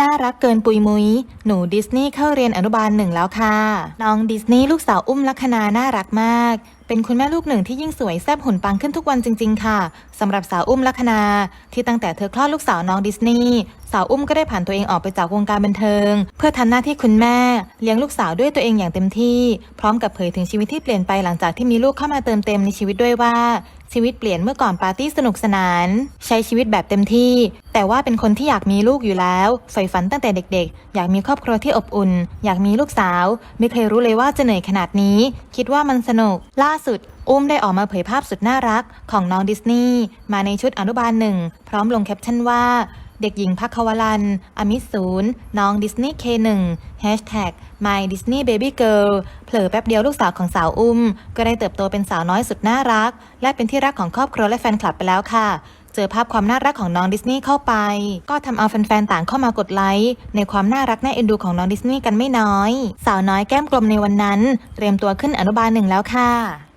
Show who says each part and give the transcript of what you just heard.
Speaker 1: น่ารักเกินปุยมุย หนูดิสนีย์เข้าเรียนอนุบาลหนึ่งแล้วค่ะ น้องดิสนีย์ลูกสาวอุ้มลัคนาน่ารักมาก เป็นคุณแม่ลูกหนึ่งที่ยิ่งสวยแซ่บหุ่นปังขึ้นทุกวันจริง ๆ ค่ะสำหรับสาวอุ้มลัคนา ที่ตั้งแต่เธอคลอดลูกสาวน้องดิสนีย์สาวอุ้มก็ได้ผ่านตัวเองออกไปจากวงการบันเทิง เพื่อทำหน้าที่คุณแม่ เลี้ยงลูกสาวด้วยตัวเองอย่างเต็มที่ พร้อมกับเผยถึงชีวิตที่เปลี่ยนไปหลังจากที่มีลูกเข้ามาเติมเต็มในชีวิตด้วยว่า ชีวิตเปลี่ยนเมื่อก่อนปาร์ตี้สนุกสนาน ใช้ชีวิตแบบเต็มที่ แต่ว่าเป็นคนที่อยากมีลูกอยู่แล้วใฝ่ฝันตั้งแต่เด็กๆ อยากมีครอบครัวที่อบอุ่น อยากมีลูกสาว ไม่เคยรู้เลยว่าจะเหนื่อยขนาดนี้ คิดว่ามันสนุก ล่าสุด อุ้มได้ออกมาเผยภาพสุดน่ารักของน้องดิสนีย์มาในชุดอนุบาลหนึ่งพร้อมลงแคปชั่นว่า เด็กหญิงพักควลัน อมิตศูนย์น้องดิสนีย์ K1 Hashtag My Disney Baby Girl เผลอแป๊บเดียวลูกสาวของสาวอุ้ม ก็ได้เติบโตเป็นสาวน้อยสุดน่ารัก และเป็นที่รักของครอบครัวและแฟนคลับไปแล้วค่ะเจอภาพความน่ารักของน้องดิสนีย์เข้าไป ก็ทำเอาแฟนๆ ต่างเข้ามากดไลค์ในความน่ารักน่าเอ็นดูของน้องดิสนีย์กันไม่น้อย สาวน้อยแก้มกลมในวันนั้น เตรียมตัวขึ้นอนุบาลหนึ่งแล้วค่ะ